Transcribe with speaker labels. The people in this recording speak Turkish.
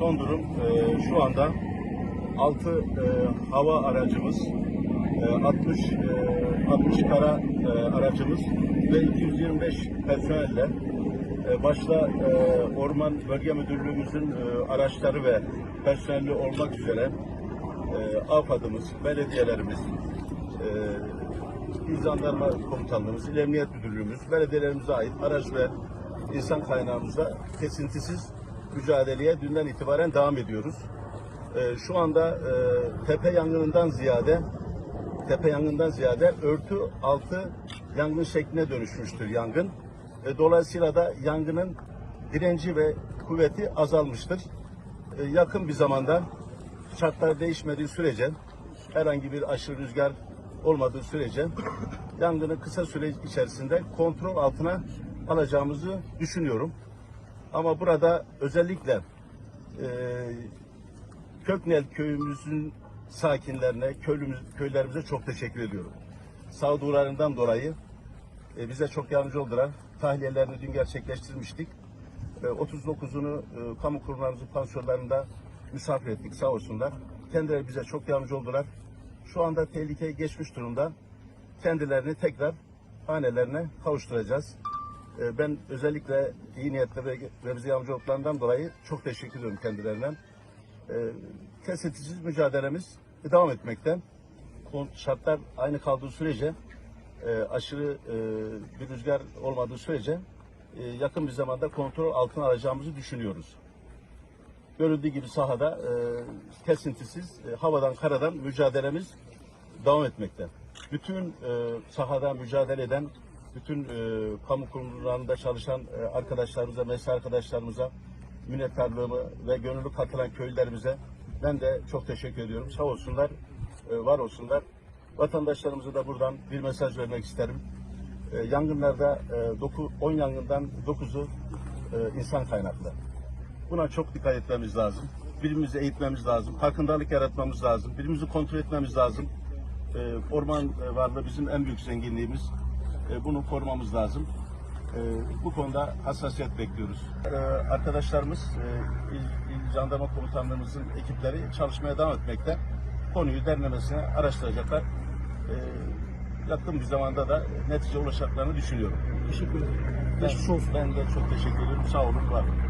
Speaker 1: son durum e, şu anda 6 hava aracımız, e, 60 e, 60 kara e, aracımız ve 225 personelle e, başta e, Orman Bölge Müdürlüğümüzün e, araçları ve personeli olmak üzere e, AFAD'ımız, belediyelerimiz, e, İl Jandarma Komutanlığımız, İl Emniyet Müdürlüğümüz, belediyelerimize ait araç ve insan kaynağımızla kesintisiz mücadeleye dünden itibaren devam ediyoruz. E, şu anda e, tepe yangınından ziyade tepe yangından ziyade örtü altı yangın şekline dönüşmüştür yangın. E, dolayısıyla da yangının direnci ve kuvveti azalmıştır. E, yakın bir zamanda şartlar değişmediği sürece herhangi bir aşırı rüzgar olmadığı sürece yangını kısa süre içerisinde kontrol altına alacağımızı düşünüyorum. Ama burada özellikle e, Köknel köyümüzün sakinlerine, köylümüz, köylerimize çok teşekkür ediyorum. Sağduyularından dolayı e, bize çok yardımcı oldular. Tahliyelerini dün gerçekleştirmiştik. E, 39'unu e, kamu kurumlarımızın pansiyonlarında misafir ettik sağ olsunlar. Kendileri bize çok yardımcı oldular. Şu anda tehlike geçmiş durumda. Kendilerini tekrar hanelerine kavuşturacağız. E, ben özellikle iyi niyetle ve, yardımcı olduklarından dolayı çok teşekkür ediyorum kendilerine. E, kesintisiz mücadelemiz devam etmekte. Şartlar aynı kaldığı sürece e, aşırı e, bir rüzgar olmadığı sürece e, yakın bir zamanda kontrol altına alacağımızı düşünüyoruz. Görüldüğü gibi sahada kesintisiz havadan karadan mücadelemiz devam etmekte. Bütün sahada mücadele eden, bütün e, kamu kurumlarında çalışan e, arkadaşlarımıza, mesai arkadaşlarımıza minnettarlığımı ve gönüllü katılan köylülerimize ben de çok teşekkür ediyorum. Sağ olsunlar, e, var olsunlar. Vatandaşlarımıza da buradan bir mesaj vermek isterim. E, yangınlarda e, doku- 10 yangından 9'u e, insan kaynaklı. Buna çok dikkat etmemiz lazım. Birbirimizi eğitmemiz lazım. Farkındalık yaratmamız lazım. Birbirimizi kontrol etmemiz lazım. Ee, orman e, varlığı bizim en büyük zenginliğimiz. Ee, bunu korumamız lazım. Ee, bu konuda hassasiyet bekliyoruz. Ee, arkadaşlarımız, e, İl, İl Jandarma Komutanlığımızın ekipleri çalışmaya devam etmekte. Konuyu derinlemesine araştıracaklar. Yakın bir zamanda da netice ulaşacaklarını düşünüyorum.
Speaker 2: Teşekkür ederim. Geçmiş olsun.
Speaker 1: Ben de çok teşekkür ederim. Sağ olun, var olun.